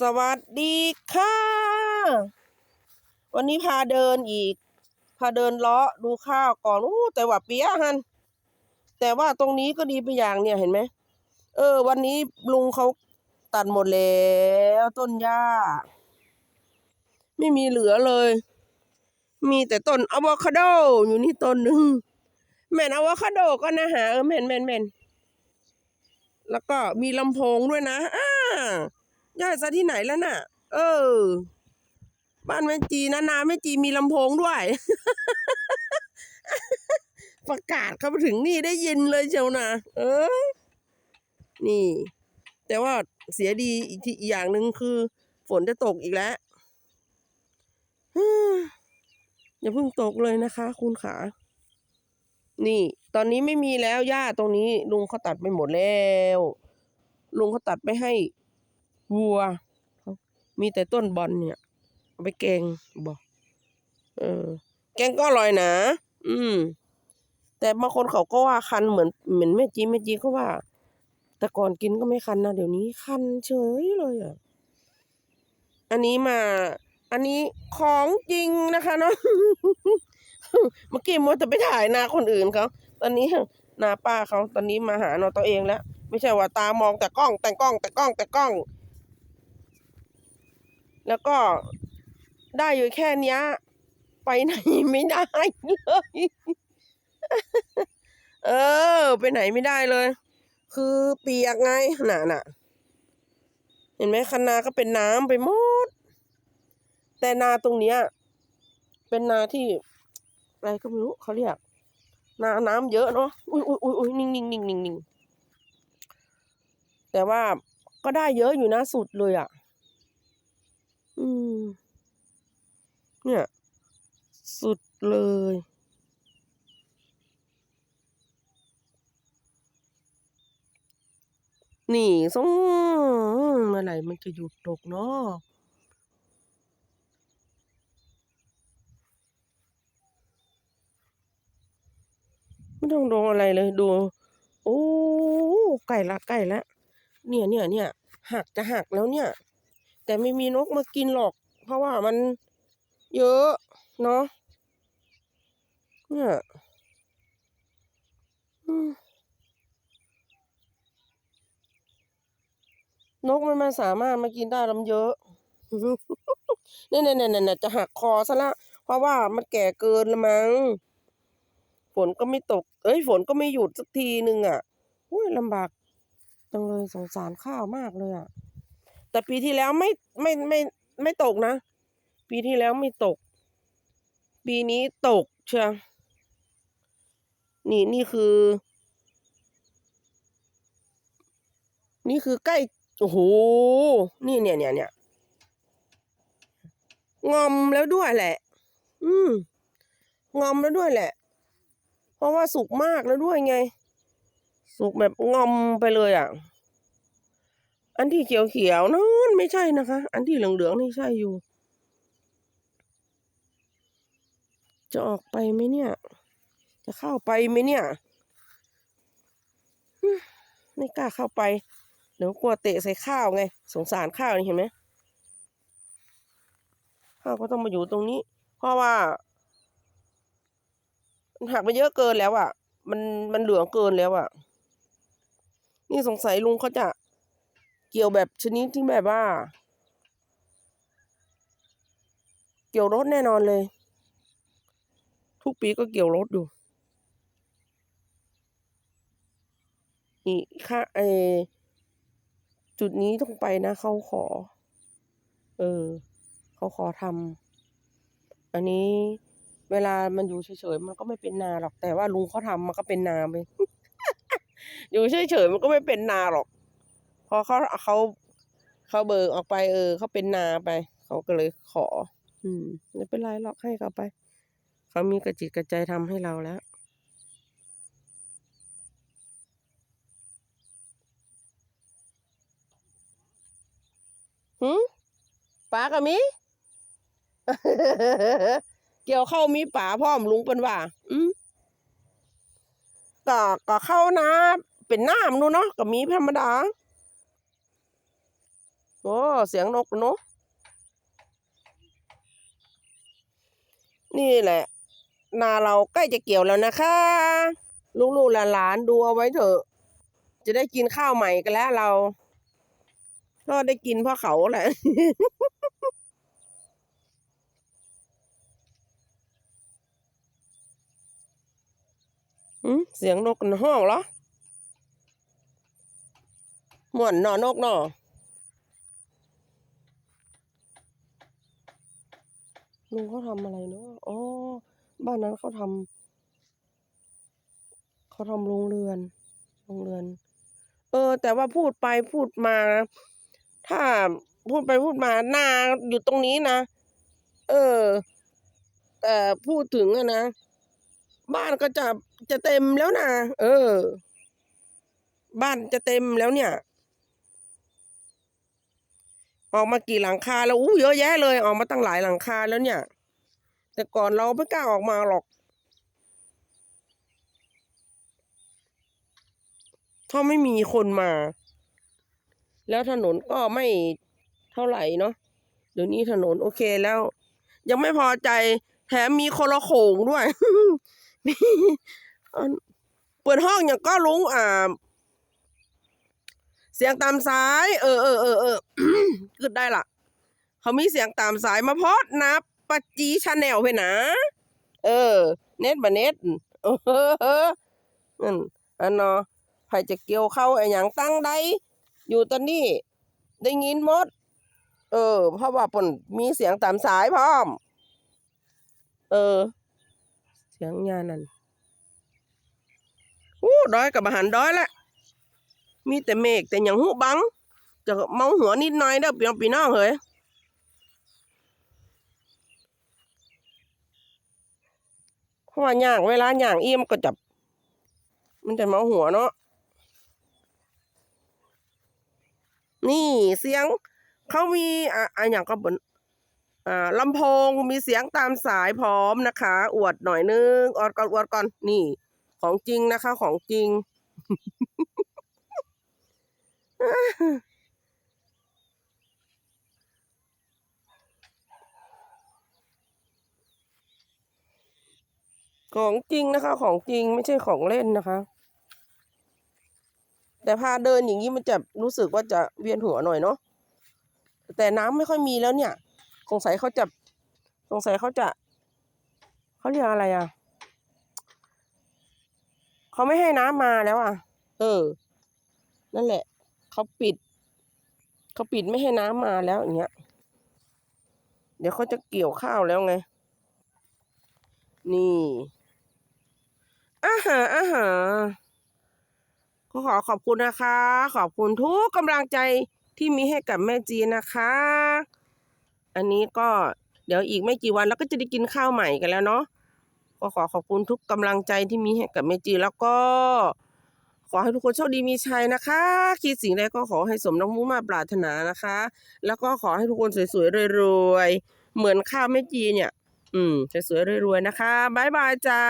สวัสดีค่ะ วันนี้พาเดินอีก พาเดินเลาะดูข้าวก่อนอู้แต่ว่าเปียะฮันแต่ว่าตรงนี้ก็ดีไปอย่างเนี่ยเห็นไหมเออ วันนี้ลุงเขาตัดหมดแล้วต้นหญ้า ไม่มีเหลือเลย มีแต่ต้นอะโวคาโดอยู่นี่ต้นหนึ่งแม่นอะโวคาโดก็นะฮะเออแม่นแม่นแม่นแล้วก็มีลำโพงด้วยนะอ่า ย่าซะที่ไหนแล้วน่ะ เออ บ้านแม่จีนะนาแม่จีมีลำโพงด้วย ประกาศเข้ามาถึงนี่ได้ยินเลยเชียวนะเออ นี่ แต่ว่าเสียดีอีกทีอีกอย่างหนึ่งคือ ฝนจะตกอีกแล้วอย่าเพิ่งตกเลยนะคะ คุณขา นี่ ตอนนี้ไม่มีแล้วหญ้าตรงนี้ ลุงเขาตัดไปหมดแล้ว ลุงเขาตัดไปให้ วัว มีแต่ต้นบอลเนี่ย เอาไปแกงบอกเออ แกงก็อร่อยนะ อืม แต่บางคนเขาก็ว่าคันเหมือนเหมือนแม่จีแม่จีเขาว่า แต่ก่อนกินก็ไม่คันนะเดี๋ยวนี้คันเฉยเลยอะ อันนี้มา อันนี้ของจริงนะคะเนาะ เมื่อกี้มัวแต่ไปถ่ายนาคนอื่นเขาตอนนี้นาป้าเขาตอนนี้มาหาเนาตัวเองแล้ว ไม่ใช่ว่าตามองแต่กล้องแต่กล้องแต่กล้องแต่กล้อง แล้วก็ได้อยู่แค่เนี้ย ไปไหนไม่ได้เลย เออ ไปไหนไม่ได้เลย คือเปียกไงน่ะน่ะ เห็นไหมคันนาก็เป็นน้ำไปหมด แต่นาตรงเนี้ย เป็นนาที่ อะไรก็ไม่รู้เขาเรียก นาน้ำเยอะเนาะ อุ้ยอุ้ยอุ้ยอุ้ยนิ่งนิ่งนิ่งนิ่งนิ่งแต่ว่าก็ได้เยอะอยู่นะสุดเลยอะ อืม เนี่ย สุดเลย นี่สงเมื่อไหร่มันจะหยุดตกเนาะไม่ต้องดูอะไรเลยดู โอ้ใกล้ละใกล้ละ เนี่ยเนี่ยเนี่ยหักจะหักแล้วเนี่ย แต่ไม่มีนกมากินหรอก เพราะว่ามันเยอะเนาะเนี่ยนกมันมาสามารถมากินได้ลำเยอะเนี่ยเนี่ยเนี่ยเนี่ยจะหักคอซะละ เพราะว่ามันแก่เกินละมั้ง ฝนก็ไม่ตก เอ้ย ฝนก็ไม่หยุดสักทีหนึ่งอะ อุ้ยลำบากจังเลยสงสารข้าวมากเลยอะ แต่ปีที่แล้วไม่ไม่ไม่ไม่ตกนะ ปีที่แล้วไม่ตก ปีนี้ตกเชียวนี่นี่คือ นี่คือใกล้โอ้โหนี่เนี่ยเนี่ยเนี่ยงอมแล้วด้วยแหละ อืม งอมแล้วด้วยแหละ เพราะว่าสุกมากแล้วด้วยไง สุกแบบงอมไปเลยอะ อันที่เขียวเขียวๆนั่นไม่ใช่นะคะ อันที่เหลืองเหลืองๆนี่ใช่อยู่ จะออกไปไหมเนี่ย จะเข้าไปไหมเนี่ยไม่กล้าเข้าไปเดี๋ยวกลัวเตะใส่ข้าวไง สงสารข้าวนี่เห็นไหมข้าวก็ต้องมาอยู่ตรงนี้ เพราะว่ามันหักไปเยอะเกินแล้วอะ มันมันเหลืองเกินแล้วอะ นี่สงสัยลุงเขาจะ เกี่ยวแบบชนิดที่แบบว่า เกี่ยวรถแน่นอนเลย ทุกปีก็เกี่ยวรถอยู่นี่ค่าเอจุดนี้ต้องไปนะเขาขอ เออเขาขอทำอันนี้เวลามันอยู่เฉยๆมันก็ไม่เป็นนาหรอกแต่ว่าลุงเขาทำมันก็เป็นนาไป อยู่เฉยๆมันก็ไม่เป็นนาหรอก อเขาเขาเขาเบิกออกไปเออเขาเป็นนาไป เขาก็เลยขอ อืมไม่เป็นไรหรอกให้เขาไป เขามีกระจิตกระใจทำให้เราแล้วหืมป๋ากับมีเกี่ยวเข้ามีป๋าพร้อมลุงเป็นว่า อืมก็ก็เข้านะ เป็นน้ำนู่นเนาะก็มีธรรมดา โอ้เสียงนกเนอะนี่แหละ นาเราใกล้จะเกี่ยวแล้วนะคะ ลูกๆหลานๆดูเอาไว้เถอะ จะได้กินข้าวใหม่กันแล้วเรา ก็ได้กินเพราะเขาแหละเสียงนกในห้องเหรอหมวนหนอนกนอ ลุงเขาทำอะไรเนาะอ๋อ บ้านนั้นเขาทำเขาทำโรงเรือนโรงเรือน เออ แต่ว่าพูดไปพูดมาถ้าพูดไปพูดมานาอยู่ตรงนี้นะ เออ แต่พูดถึงอะนะ บ้านก็จะจะเต็มแล้วนะ เออ บ้านจะเต็มแล้วเนี่ย ออกมากี่หลังคาแล้วอู้เยอะแยะเลยออกมาตั้งหลายหลังคาแล้วเนี่ย แต่ก่อนเราไม่กล้าออกมาหรอกถ้าไม่มีคนมา แล้วถนนก็ไม่เท่าไหร่เนาะเดี๋ยวนี้ถนนโอเคแล้ว ยังไม่พอใจแถมมีคนละโขงด้วยมีเปิดห้องอย่างก็ลุงอ่า เสียงตามสาย เออเออเออเออกึดได้ละเขามีเสียงตามสายมาพอดนะปัจจีชาแนลเพื่อนะ เออ เน็ตบะเน็ตเออเออออนั่นอันเนาะใครจะเกี่ยวเข้าไอ้หยังตั้งใดอยู่ตอนนี้ได้ยินหมด เออ เพราะว่าปนมีเสียงตามสายพร้อม เออ เสียงยานั่นอู้ดอยกับอาหารดอยแหละ มีแต่เมฆแต่อย่างหูบัง จะเมาหัวนิดหน่อยเด้อพี่น้องพี่น้องเฮ้ยเพราะว่าย่างเวลาย่างเอี่ยมก็จับมันจะเมาหัวเนาะนี่เสียงเขามีอะอะอย่างก็บนอ่าลำโพงมีเสียงตามสายพร้อมนะคะ อวดหน่อยนึงอวดก่อนอวดก่อนนี่ ของจริงนะคะ ของจริง ของจริงนะคะ ของจริงไม่ใช่ของเล่นนะคะ แต่พาเดินอย่างนี้มันจะรู้สึกว่าจะเวียนหัวหน่อยเนาะแต่น้ำไม่ค่อยมีแล้วเนี่ย สงสัยเขาจะสงสัยเขาจะเขาเรียกอะไรอะเขาไม่ให้น้ำมาแล้วอะ เออ นั่นแหละ เขาปิด เขาปิดไม่ให้น้ำมาแล้วอย่างเงี้ย เดี๋ยวเขาจะเกี่ยวข้าวแล้วไง นี่อาหาอาหาก็ขอขอบคุณนะคะ ขอบคุณทุกกำลังใจที่มีให้กับแม่จีนะคะ อันนี้ก็เดี๋ยวอีกไม่กี่วันเราก็จะได้กินข้าวใหม่กันแล้วเนาะก็ขอขอบคุณทุกกำลังใจที่มีให้กับแม่จีแล้วก็ ขอให้ทุกคนโชคดีมีชัยนะคะ คิดสิ่งใดก็ขอให้สมน้ำมุ่งมาปรารถนานะคะ แล้วก็ขอให้ทุกคนสวยๆรวยๆเหมือนข้าวแม่จีเนี่ย อืมสวยๆรวยๆนะคะบ๊ายบายจ้า